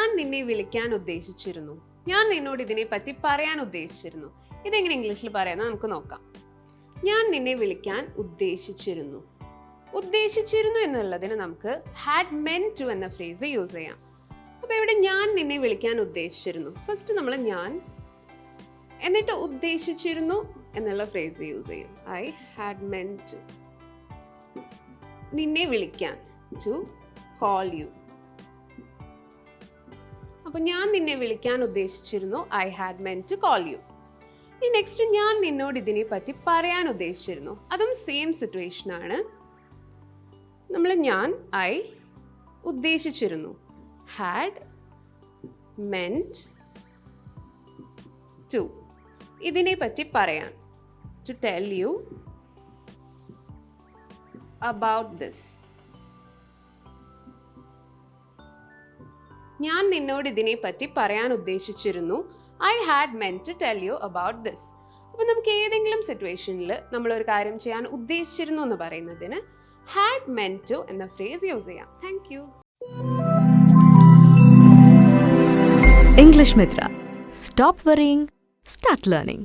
ഞാൻ നിന്നെ വിളിക്കാൻ ഉദ്ദേശിച്ചിരുന്നു. ഞാൻ നിന്നോട് ഇതിനെ പറ്റി പറയാൻ ഉദ്ദേശിച്ചിരുന്നു. ഇതെങ്ങനെ ഇംഗ്ലീഷിൽ പറയാമെന്ന് നമുക്ക് നോക്കാം. ഞാൻ നിന്നെ വിളിക്കാൻ ഉദ്ദേശിച്ചിരുന്നു. ഉദ്ദേശിച്ചിരുന്നു എന്നുള്ളതിന് നമുക്ക് ഹാഡ് മെൻ ടു എന്ന ഫ്രേസ് യൂസ് ചെയ്യാം. അപ്പോൾ ഇവിടെ ഞാൻ നിന്നെ വിളിക്കാൻ ഉദ്ദേശിച്ചിരുന്നു. ഫസ്റ്റ് നമ്മൾ ഞാൻ എന്നിട്ട് ഉദ്ദേശിച്ചിരുന്നു എന്നുള്ള ഫ്രേസ് യൂസ് ചെയ്യും. ഐ ഹാഡ് മെൻ ടു നിന്നെ വിളിക്കാൻ ടു കോൾ യു അപ്പോൾ ഞാൻ നിന്നെ വിളിക്കാൻ ഉദ്ദേശിച്ചിരുന്നു. I had meant to call you ഈ നെക്സ്റ്റ് ഞാൻ നിന്നോട് ഇതിനെ പറ്റി പറയാൻ ഉദ്ദേശിച്ചിരുന്നു. അതും സെയിം സിറ്റുവേഷൻ ആണ്. നമ്മൾ ഞാൻ ഐ ഉദ്ദേശിച്ചിരുന്നു. ഹാഡ് മെന്റ് ടു ഇതിനെ പറ്റി പറയാൻ. To tell you about this ഞാൻ നിന്നോട് ഇതിനെ പറ്റി പറയാൻ ഉദ്ദേശിച്ചിരുന്നു. I had meant to tell you about this അപ്പോൾ നമുക്ക് ഏതെങ്കിലും സിറ്റുവേഷനിൽ നമ്മൾ ഒരു കാര്യം ചെയ്യാൻ ഉദ്ദേശിച്ചിരുന്നു എന്ന് പറയുന്നതിന് ഹാഡ് മെൻ ടു എന്ന ഫ്രേസ് യൂസ് ചെയ്യാം. Thank you English Mitra stop worrying start learning.